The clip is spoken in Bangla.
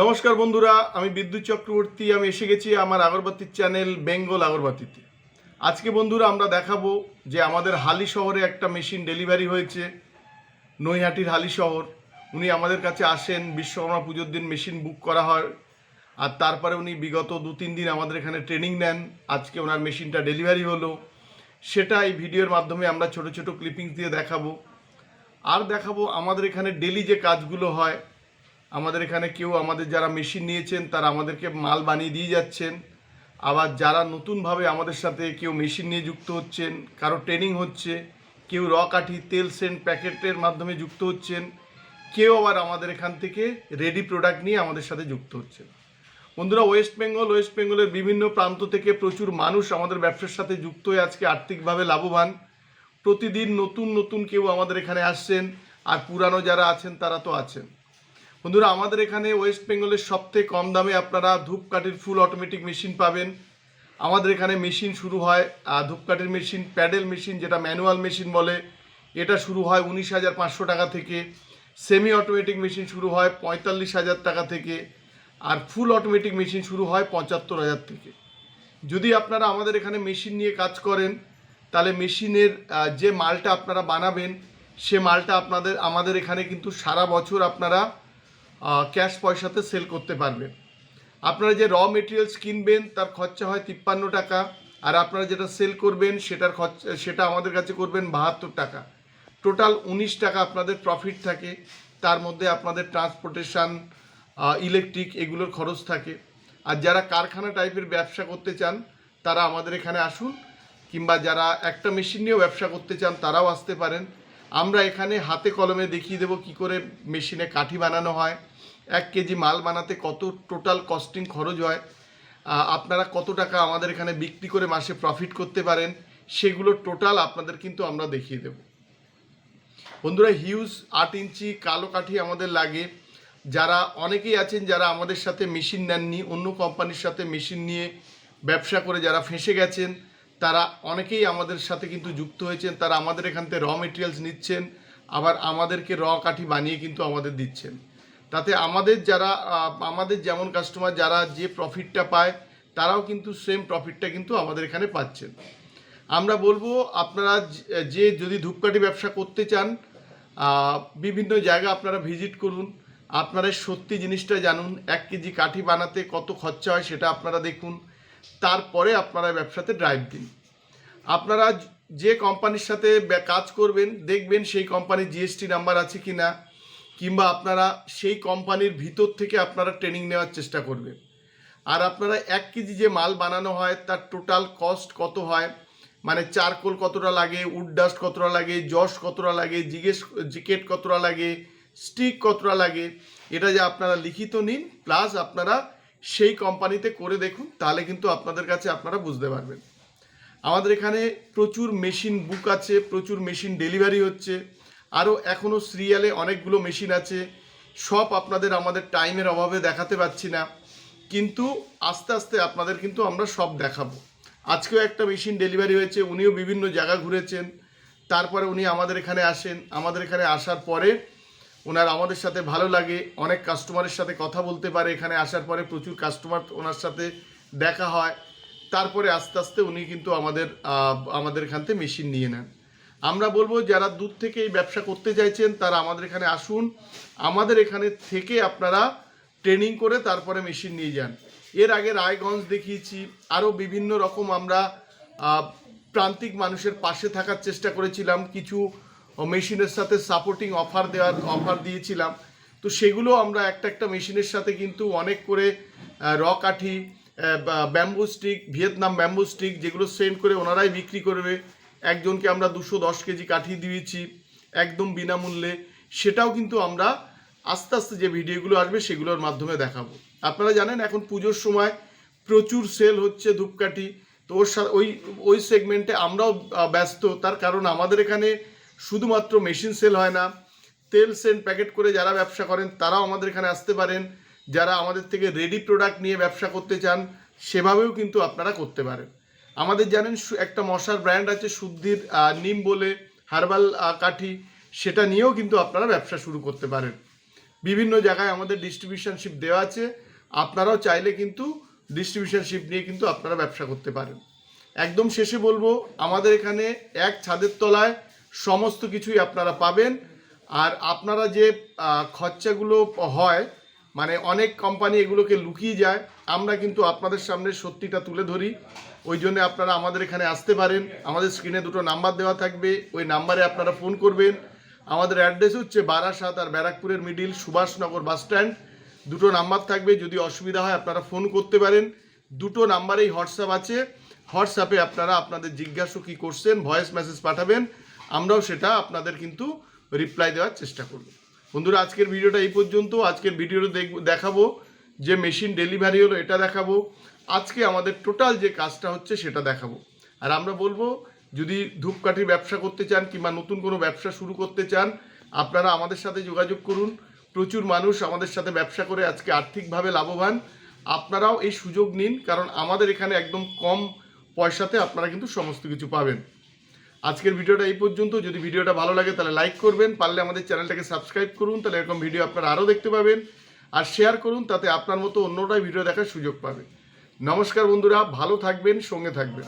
নমস্কার বন্ধুরা, আমি বিদ্যুৎ চক্রবর্তী, আমি এসে গেছি আমার আগরবাতির চ্যানেল বেঙ্গল আগরবাতিতে। আজকে বন্ধুরা আমরা দেখাবো যে আমাদের হালি শহরে একটা মেশিন ডেলিভারি হয়েছে, নৈহাটির হালি শহর। উনি আমাদের কাছে আসেন, বিশ্বকর্মা পুজোর দিন মেশিন বুক করা হয়, আর তারপরে উনি বিগত দু তিন দিন আমাদের এখানে ট্রেনিং নেন। আজকে ওনার মেশিনটা ডেলিভারি হলো। সেটা এই ভিডিওর মাধ্যমে আমরা ছোট ছোট ক্লিপিংস দিয়ে দেখাবো। আর দেখাবো আমাদের এখানে ডেলি যে কাজগুলো হয় আমাদের এখানে কেউ আমাদের যারা মেশিন নিয়েছেন, তারা আমাদেরকে মাল বানিয়ে দিয়ে যাচ্ছেন। আবার যারা নতুনভাবে আমাদের সাথে কেউ মেশিন নিয়ে যুক্ত হচ্ছেন, কারও ট্রেনিং হচ্ছে, কেউ র কাঠি, তেল সেন্ট প্যাকেটের মাধ্যমে যুক্ত হচ্ছেন, কেউ আবার আমাদের এখান থেকে রেডি প্রোডাক্ট নিয়ে আমাদের সাথে যুক্ত হচ্ছেন। বন্ধুরা ওয়েস্ট বেঙ্গল ওয়েস্ট বেঙ্গলের বিভিন্ন প্রান্ত থেকে প্রচুর মানুষ আমাদের ব্যবসার সাথে যুক্ত হয়ে আজকে আর্থিকভাবে লাভবান। প্রতিদিন নতুন নতুন কেউ আমাদের এখানে আসছেন, আর পুরানো যারা আছেন, তারা তো আছেন। বন্ধুরা, আমাদের এখানে ওয়েস্ট বেঙ্গলের সবথেকে কম দামে আপনারা ধূপকাঠির ফুল অটোমেটিক মেশিন পাবেন। আমাদের এখানে মেশিন শুরু হয় ধূপকাঠির মেশিন প্যাডেল মেশিন যেটা ম্যানুয়াল মেশিন বলে, এটা শুরু হয় উনিশ হাজার পাঁচশো টাকা থেকে। সেমি অটোমেটিক মেশিন শুরু হয় পঁয়তাল্লিশ হাজার টাকা থেকে আর ফুল অটোমেটিক মেশিন শুরু হয় পঁচাত্তর হাজার থেকে। যদি আপনারা আমাদের এখানে মেশিন নিয়ে কাজ করেন, তাহলে মেশিনের যে মালটা আপনারা বানাবেন, সে মালটা আপনাদের, আমাদের এখানে কিন্তু সারা বছর আপনারা ক্যাশ পয়সাতে সেল করতে পারবেন। আপনারা যে র মেটেরিয়ালস কিনবেন, তার খরচা হয় তিপ্পান্ন টাকা। আর আপনারা যেটা সেল করবেন, সেটার খরচা, সেটা আমাদের কাছে করবেন বাহাত্তর টাকা। টোটাল উনিশ টাকা আপনাদের প্রফিট থাকে। তার মধ্যে আপনাদের ট্রান্সপোর্টেশন ইলেকট্রিক এগুলোর খরচ থাকে। আর যারা কারখানা টাইপের ব্যবসা করতে চান, তারা আমাদের এখানে আসুন। কিংবা যারা একটা মেশিন নিয়েও ব্যবসা করতে চান, তারাও আসতে পারেন। আমরা এখানে হাতে কলমে দেখিয়ে দেবো কী করে মেশিনে কাঠি বানানো হয়। এক কেজি মাল বানাতে কত টোটাল কস্টিং খরচ হয়? আপনারা কত টাকা আমাদের এখানে বিক্রি করে মাসে প্রফিট করতে পারেন? সেগুলো টোটাল আপনাদের কিন্তু আমরা দেখিয়ে দেবো। বন্ধুরা হিউজ আট ইঞ্চি কালো কাঠি আমাদের লাগে। যারা অনেকেই আছেন যারা আমাদের সাথে মেশিন নেননি, অন্য কোম্পানির সাথে মেশিন নিয়ে ব্যবসা করে যারা ফেঁসে গেছেন, তারা অনেকেই আমাদের সাথে কিন্তু যুক্ত হয়েছেন। তারা আমাদের এখান থেকে র মেটেরিয়ালস নিচ্ছেন, আবার আমাদেরকে র কাঠি বানিয়ে কিন্তু আমাদের দিচ্ছেন। তাতে আমাদের যারা আমাদের যেমন কাস্টমার যারা যে প্রফিটটা পায়, তারাও কিন্তু সেম প্রফিটটা কিন্তু আমাদের এখানে পাচ্ছেন। আমরা বলব, আপনারা যে- যদি ধূপকাঠি ব্যবসা করতে চান বিভিন্ন জায়গা আপনারা ভিজিট করুন। আপনারা সত্যি জিনিসটা জানুন, এক কেজি কাঠি বানাতে কত খরচা হয় সেটা আপনারা দেখুন। তারপরে আপনারা ব্যবসাতে ড্রাইভ দিন। আপনারা যে কোম্পানির সাথে কাজ করবেন, দেখবেন সেই কোম্পানির জিএসটি নাম্বার আছে কি না কিংবা আপনারা সেই কোম্পানির ভিতর থেকে আপনারা ট্রেনিং নেওয়ার চেষ্টা করবেন। আর আপনারা এক কেজি যে মাল বানানো হয়, তার টোটাল কস্ট কত হয়? মানে চারকোল কতটা লাগে? উড ডাস্ট কতটা লাগে? জশ কতটা লাগে? জিগেস জিকেট কতটা লাগে? স্টিক কতটা লাগে? এটা যে আপনারা লিখিত নিন প্লাস আপনারা সেই কোম্পানিতে করে দেখুন, তাহলে কিন্তু আপনাদের কাছে আপনারা বুঝতে পারবেন। আমাদের এখানে প্রচুর মেশিন বুক আছে, প্রচুর মেশিন ডেলিভারি হচ্ছে। আরও এখনও সিরিয়ালে অনেকগুলো মেশিন আছে। সব আপনাদের আমাদের টাইমের অভাবে দেখাতে পাচ্ছি না। কিন্তু আস্তে আস্তে আপনাদের কিন্তু আমরা সব দেখাবো। আজকেও একটা মেশিন ডেলিভারি হয়েছে, উনিও বিভিন্ন জায়গা ঘুরেছেন। তারপরে উনি আমাদের এখানে আসেন। আমাদের এখানে আসার পরে ওনার আমাদের সাথে ভালো লাগে। অনেক কাস্টমারের সাথে কথা বলতে পারে। এখানে আসার পরে প্রচুর কাস্টমার ওনার সাথে দেখা হয়। তারপরে আস্তে আস্তে উনি কিন্তু আমাদের আমাদের এখান থেকে মেশিন নিয়ে নেন। আমরা বলব যারা দূর থেকে এই ব্যবসা করতে চাইছেন, তারা আমাদের এখানে আসুন। আমাদের এখানে থেকে আপনারা ট্রেনিং করে তারপরে মেশিন নিয়ে যান। এর আগে রায়গঞ্জ দেখিয়েছি আরও বিভিন্ন রকম আমরা প্রান্তিক মানুষের পাশে থাকার চেষ্টা করেছিলাম। কিছু মেশিনের সাথে সাপোর্টিং অফার দেওয়ার অফার দিয়েছিলাম। তো সেগুলো আমরা একটা একটা মেশিনের সাথে কিন্তু অনেক করে র কাঠি bamboo stick Vietnam bamboo stick যেগুলো সেন্ড করে ওনারাই বিক্রি করবে। একজনকে আমরা দুশো দশ কেজি কাঠি দিয়েছি একদম বিনামূল্যে। সেটাও কিন্তু আমরা আস্তে আস্তে যে ভিডিওগুলো আসবে সেগুলোর মাধ্যমে দেখাবো। আপনারা জানেন এখন পুজোর সময় প্রচুর সেল হচ্ছে ধূপকাঠি। তো ওর ওই ওই সেগমেন্টে আমরাও ব্যস্ত। তার কারণ আমাদের এখানে শুধুমাত্র মেশিন সেল হয় না। তেল সেন্ট প্যাকেট করে যারা ব্যবসা করেন, তারাও আমাদের এখানে আসতে পারেন। যারা আমাদের থেকে রেডি প্রোডাক্ট নিয়ে ব্যবসা করতে চান, সেভাবেও কিন্তু আপনারা করতে পারেন। আমাদের জানেন একটা মশার ব্র্যান্ড আছে শুদ্ধির নিম বলে হার্বাল কাঠি। সেটা নিয়েও কিন্তু আপনারা ব্যবসা শুরু করতে পারেন। বিভিন্ন জায়গায় আমাদের ডিস্ট্রিবিউশনশিপ দেওয়া আছে। আপনারাও চাইলে কিন্তু ডিস্ট্রিবিউশনশিপ নিয়ে কিন্তু আপনারা ব্যবসা করতে পারেন। একদম শেষে বলব, আমাদের এখানে এক ছাদের তলায় সমস্ত কিছুই আপনারা পাবেন। আর আপনারা যে খরচাগুলো হয় মানে অনেক কোম্পানি এগুলোকে লুকিয়ে যায়। আমরা কিন্তু আপনাদের সামনে সত্যিটা তুলে ধরি। ওই জন্য আপনারা আমাদের এখানে আসতে পারেন। আমাদের স্ক্রিনে দুটো নাম্বার দেওয়া থাকবে। ওই নাম্বারে আপনারা ফোন করবেন। আমাদের অ্যাড্রেস হচ্ছে বারাসাত আর ব্যারাকপুরের মিডিল সুভাষনগর বাস স্ট্যান্ড দুটো নাম্বার থাকবে। যদি অসুবিধা হয় আপনারা ফোন করতে পারেন। দুটো নাম্বারেই হোয়াটসঅ্যাপ আছে। হোয়াটসঅ্যাপে আপনারা আপনাদের জিজ্ঞাসা কী করছেন ভয়েস মেসেজ পাঠাবেন। আমরাও সেটা আপনাদের কিন্তু রিপ্লাই দেওয়ার চেষ্টা করব। বন্ধুরা, আজকের ভিডিওটা এই পর্যন্ত। আজকের ভিডিওটা দেখব যে মেশিন ডেলিভারি হলো, এটা দেখাবো। আজকে আমাদের টোটাল যে কাজটা হচ্ছে, সেটা দেখাবো। আর আমরা বলব, যদি ধূপকাঠির ব্যবসা করতে চান কিংবা নতুন কোনো ব্যবসা শুরু করতে চান, আপনারা আমাদের সাথে যোগাযোগ করুন। প্রচুর মানুষ আমাদের সাথে ব্যবসা করে আজকে আর্থিকভাবে লাভবান। আপনারাও এই সুযোগ নিন, কারণ আমাদের এখানে একদম কম পয়সাতে আপনারা কিন্তু সমস্ত কিছু পাবেন। আজকের ভিডিওটা এই পর্যন্ত। যদি ভিডিওটা ভালো লাগে তাহলে লাইক করবেন, পারলে আমাদের চ্যানেলটাকে সাবস্ক্রাইব করুন, তাহলে এরকম ভিডিও আপনারা আরও দেখতে পাবেন। আর শেয়ার করুন, তাতে আপনার মতো অন্যরাই ভিডিও দেখার সুযোগ পাবে। নমস্কার বন্ধুরা, ভালো থাকবেন, সঙ্গে থাকবেন।